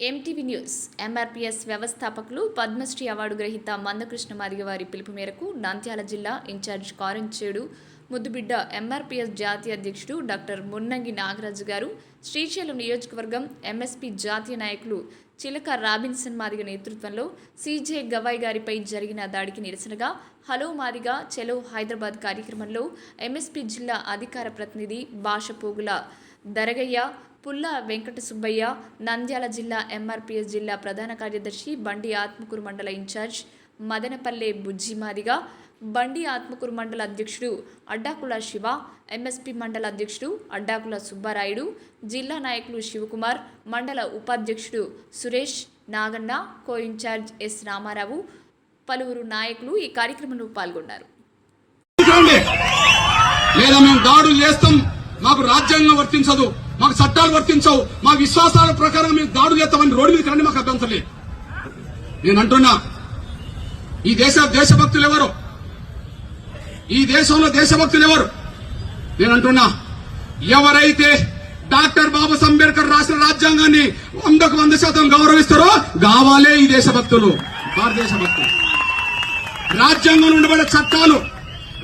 MTV news MRPS వ్యవస్థాపకులు Padmashri award గ్రహీత మందకృష్ణ మరియు వారి పిలుపు మేరకు నంద్యాల జిల్లా ఇన్ఛార్జ్ కారంచేడు ముద్దుబిడ్డ ఎంఆర్పీఎస్ జాతీయ అధ్యక్షుడు డాక్టర్ మున్నంగి నాగరాజు గారు శ్రీశైలం నియోజకవర్గం ఎంఎస్పీ జాతీయ నాయకులు చిలక రాబిన్సన్ మాదిగ నేతృత్వంలో సీజే గవాయ్ గారిపై జరిగిన దాడికి నిరసనగా హలో మాదిగ చెలో హైదరాబాద్ కార్యక్రమంలో ఎంఎస్పీ జిల్లా అధికార ప్రతినిధి భాష పోగుల దరగయ్య పుల్ల వెంకట సుబ్బయ్య నంద్యాల జిల్లా ఎంఆర్పిఎస్ జిల్లా ప్రధాన కార్యదర్శి బండి ఆత్మకూరు మండల ఇన్ఛార్జ్ మదనపల్లె బుజ్జిమాదిగా బండి ఆత్మకూరు మండల అధ్యక్షుడు అడ్డాకుల శివ ఎంఎస్పి మండల అధ్యక్షుడు అడ్డాకుల సుబ్బారాయుడు జిల్లా నాయకులు శివకుమార్ మండల ఉపాధ్యక్షుడు Suresh Naganna co incharge S Ramarao పలువురు నాయకులు ఈ కార్యక్రమంలో పాల్గొన్నారు. లేదా మేము దాడులు చేస్తాం మాకు రాజ్యాంగం వర్తించదు మాకు చట్టాలు వర్తించవు మా విశ్వాసాల ప్రకారం మేము దాడులు చేస్తామని రోడ్డు మీద రండి మాకు అభ్యంతరం లేదు నేను అంటున్నా ఈ దేశ దేశభక్తులు ఎవరు? ఈ దేశంలో దేశభక్తులు ఎవరు? నేను అంటున్నా ఎవరైతే డాక్టర్ బాబాసాహెబ్ అంబేద్కర్ రాసిన రాజ్యాంగాన్ని వందకు వంద శాతం గౌరవిస్తారో కావాలే ఈ దేశభక్తులు భారతదేశ భక్తులు రాజ్యాంగంలో ఉండబడే చట్టాలు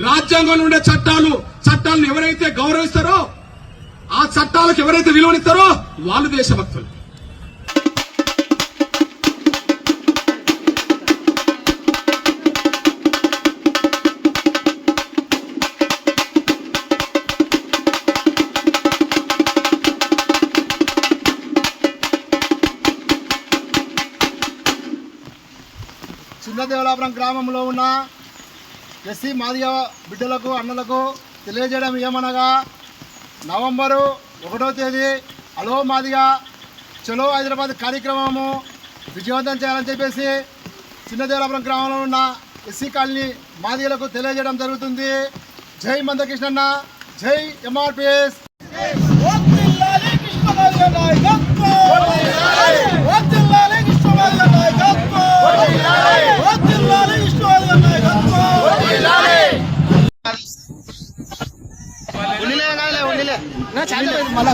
రాజ్యాంగంలో ఉండే చట్టాలు చట్టాలను ఎవరైతే గౌరవిస్తారో ఆ చట్టాలకు ఎవరైతే విలువనిస్తారో వాళ్ళు దేశభక్తులు. చిన్నదేవలాపురం గ్రామంలో ఉన్న ఎస్సీ మాదిగ బిడ్డలకు అన్నలకు తెలియజేయడం ఏమనగా నవంబరు ఒకటో తేదీ అలో మాదిగ చలో హైదరాబాద్ కార్యక్రమము విజయవంతం చేయాలని చెప్పేసి చిన్నదేవలాపురం గ్రామంలో ఉన్న ఎస్సీ కాలనీ మాదిగలకు తెలియజేయడం జరుగుతుంది. జై మందకృష్ణన్న జై ఎంఆర్పిఎస్. వర్ధిల్లాలి मला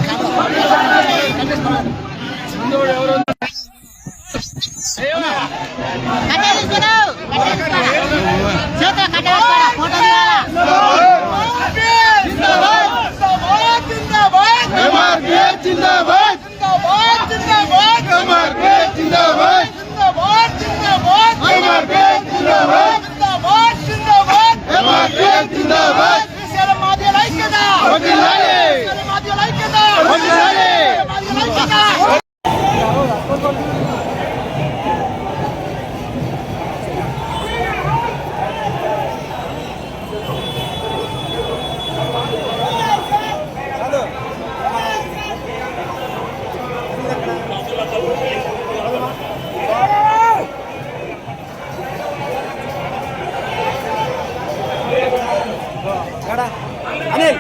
అనిల్!